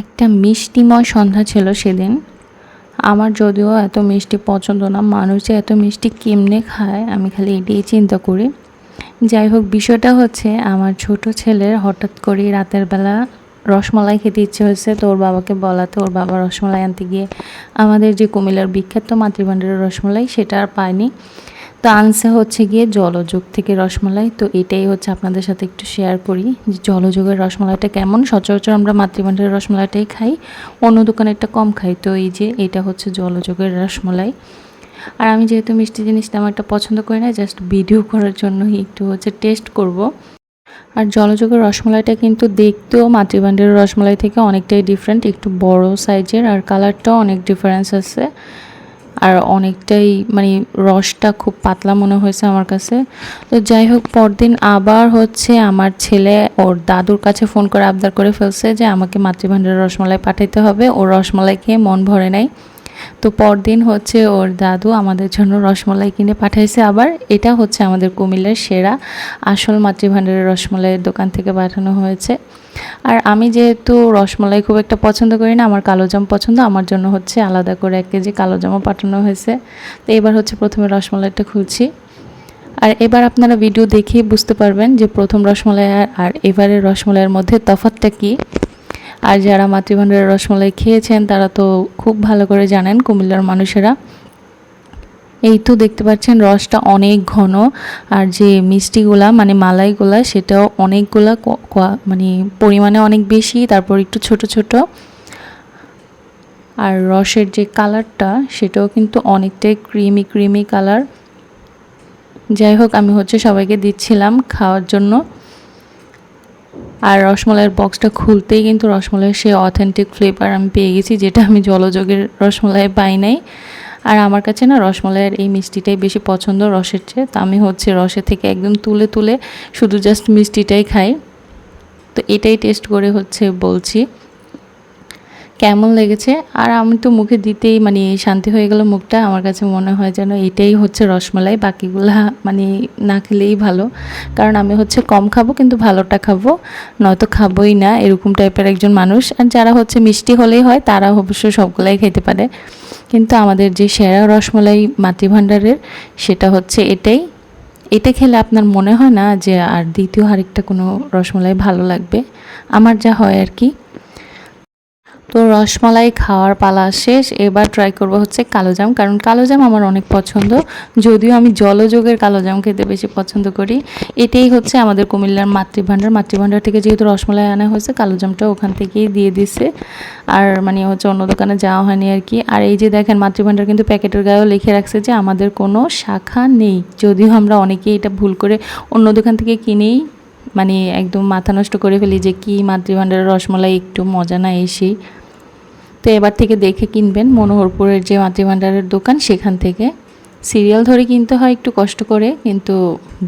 একটা মিষ্টিময় সন্ধ্যা ছিল সেদিন। আমার যদিও এত মিষ্টি পছন্দ না, মানুষ যে এত মিষ্টি কেমনে খায়, আমি খালি এটাই চিন্তা করি। যাই হোক, বিষয়টা হচ্ছে আমার ছোট ছেলের হঠাৎ করে রাতের বেলা রসমালাই খেতে ইচ্ছে হয়েছে। তো ওর বাবাকে বলাতে ওর বাবা রসমালাই আনতে গিয়ে আমাদের যে কুমিল্লার বিখ্যাত মাতৃভাণ্ডারের রসমালাই, সেটা আর পায়নি। তো আনসে হচ্ছে গিয়ে জলযোগ থেকে রসমালাই। তো এটাই হচ্ছে আপনাদের সাথে একটু শেয়ার করি যে জলযোগের রসমালাইটা কেমন। সচরাচর আমরা মাতৃভাণ্ডারের রসমালাইটাই খাই, অন্য দোকানে একটা কম খাই। তো এই যে এটা হচ্ছে জলযোগের রসমালাই। আর আমি যেহেতু মিষ্টি জিনিসটা আমার একটা পছন্দ করি না জাস্ট ভিডিও করার জন্যই একটু হচ্ছে টেস্ট করব। আর জলযোগের রসমালাইটা কিন্তু দেখতেও মাতৃভাণ্ডারের রসমালাই থেকে অনেকটাই ডিফারেন্ট একটু বড় সাইজের আর কালারটাও অনেক ডিফারেন্স আছে। আর অনেকটাই মানে রসটা খুব পাতলা মনে হয়েছে আমার কাছে। তো যাই হোক, পরদিন আবার হচ্ছে আমার ছেলে ওর দাদুর কাছে ফোন করে আবদার করে ফেলছে যে আমাকে মাতৃভাণ্ডারের রসমালাই পাঠাইতে হবে। ও রসমালাই খেয়ে মন ভরে নাই। তো পরদিন হচ্ছে ওর দাদু আমাদের জন্য রসমলাই কিনে পাঠাইছে। আবার এটা হচ্ছে আমাদের কুমিল্লার সেরা আসল মাতৃভাণ্ডারের রসমলাইয়ের দোকান থেকে পাঠানো হয়েছে। আর আমি যেহেতু রসমলাই খুব একটা পছন্দ করি না, আমার কালো জাম পছন্দ, আমার জন্য হচ্ছে আলাদা করে এক কেজি কালো জামও পাঠানো হয়েছে। তো এবার হচ্ছে প্রথমে রসমলাইটা খুলছি। আর এবার আপনারা ভিডিও দেখেই বুঝতে পারবেন যে প্রথম রসমলাই আর- এবারের রসমলাইয়ের মধ্যে তফাৎটা কী। আর যারা মাতৃভাণ্ডারের রসমালাই খেয়েছেন, তারা তো খুব ভালো করে জানেন কুমিল্লার মানুষেরা। এই তো দেখতে পাচ্ছেন, রসটা অনেক ঘন, আর যে মিষ্টিগুলা মানে মালাইগুলা, সেটাও অনেকগুলা মানে পরিমাণে অনেক বেশি, তারপর একটু ছোট ছোট। আর রসের যে কালারটা, সেটাও কিন্তু অনেকটাই ক্রিমি ক্রিমি কালার। যাই হোক, আমি হচ্ছে সবাইকে দিচ্ছিলাম খাওয়ার জন্য। আর রসমলাইয়ের বক্সটা খুলতেই কিন্তু রসমলাইয়ের সেই অথেন্টিক ফ্লেভার আমি পেয়ে গেছি, যেটা আমি জলযোগের রসমলাই পাই নাই। আর আমার কাছে না রসমলাইয়ের এই মিষ্টিটাই বেশি পছন্দ, রসের চেয়ে। তা আমি হচ্ছে রসের থেকে একদম তুলে তুলে শুধু জাস্ট মিষ্টিটাই খাই। তো এটাই টেস্ট করে হচ্ছে বলছি। কেমন লেগেছে? আর আমি তো মুখে দিতেই মানে শান্তি হয়ে গেল মুখটা। আমার কাছে মনে হয় যেন এটাই হচ্ছে রসমালাই। বাকিগুলা মানে না খেলেই ভালো। কারণ আমি হচ্ছে কম খাব কিন্তু ভালোটা খাব। নয়তো খাবোই না, এরকম টাইপের একজন মানুষ। আর যারা হচ্ছে মিষ্টি হলেই হয়, তারা অবশ্য সবগুলাই খেতে পারে। কিন্তু আমাদের যে সেরা রসমালাই মাতৃভাণ্ডারের, সেটা হচ্ছে এটাই। এটা খেলে আপনার মনে হয় না যে আর দ্বিতীয় আরেকটা কোনো রসমালাই ভালো লাগবে? আমার যা হয় আর কি। তো রসমালাই খাওয়ার পালা শেষ। এবার ট্রাই করব হচ্ছে কালোজাম কারণ কালোজাম আমার অনেক পছন্দ। যদিও আমি জলযোগের কালোজাম খেতে বেশি পছন্দ করি। এটাই হচ্ছে আমাদের কুমিল্লার মাতৃভাণ্ডার। মাতৃভাণ্ডার থেকে যেহেতু রসমালাই আনা হয়েছে কালোজামটা ওখান থেকেই দিয়ে দিছে। আর মানে হচ্ছে অন্য দোকানে যাওয়া হয়নি আর কি। আর এই যে দেখেন, মাতৃভাণ্ডার কিন্তু প্যাকেটের গায়েও লিখে রাখছে যে আমাদের কোনো শাখা নেই। যদিও আমরা অনেকেই এটা ভুল করে অন্য দোকান থেকে কিনেই মানে একদম মাথা নষ্ট করে ফেলি যে কি মাতৃভাণ্ডারের রসমালাই, একটু মজা না এসেই। তো এবার থেকে দেখে কিনবেন মনোহরপুরের যে মাতৃভাণ্ডারের দোকান, সেখান থেকে। সিরিয়াল ধরে কিনতে হয় একটু কষ্ট করে, কিন্তু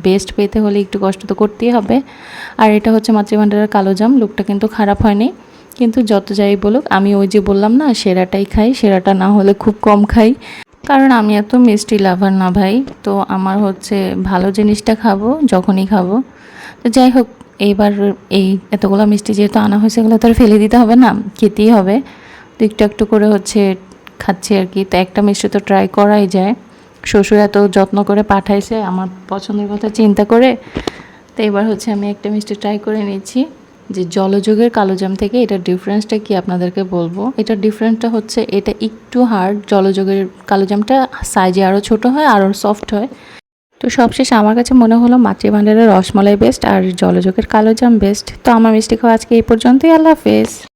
বেস্ট পেতে হলে একটু কষ্ট তো করতেই হবে। আর এটা হচ্ছে মাতৃভাণ্ডারের কালো জাম, লুকটা কিন্তু খারাপ হয়নি। কিন্তু যত যাই বলুক, আমি ওই যে বললাম না, সেরাটাই খাই, সেরাটা না হলে খুব কম খাই। কারণ আমি এত মিষ্টি লাভার না ভাই, তো আমার হচ্ছে ভালো জিনিসটা খাব, যখনই খাব। তো যাই হোক, এইবার এই এতগুলো মিষ্টি যেহেতু আনা হয়েছে, এগুলো তো আর ফেলে দিতে হবে না, খেতেই হবে। তো একটু একটু করে হচ্ছে খাচ্ছি আর কি। তো একটা মিষ্টি তো ট্রাই করাই যায়। শ্বশুর এত যত্ন করে পাঠাইছে, আমার পছন্দের কথা চিন্তা করে। তো এবার হচ্ছে আমি একটা মিষ্টি ট্রাই করে নিচ্ছি। যে জলযোগের কালোজাম থেকে এটার ডিফারেন্সটা কি আপনাদেরকে বলব? এটার ডিফারেন্সটা হচ্ছে এটা একটু হার্ড জলযোগের কালোজামটা সাইজে আরও ছোট হয় আরও সফট হয়। তো সবশেষ আমার কাছে মনে হলো মাতৃভাণ্ডারের রসমালাই বেস্ট আর জলযোগের কালোজাম বেস্ট তো আমার মিষ্টি খাওয়া আজকে এই পর্যন্তই, আল্লাহ হাফেজ।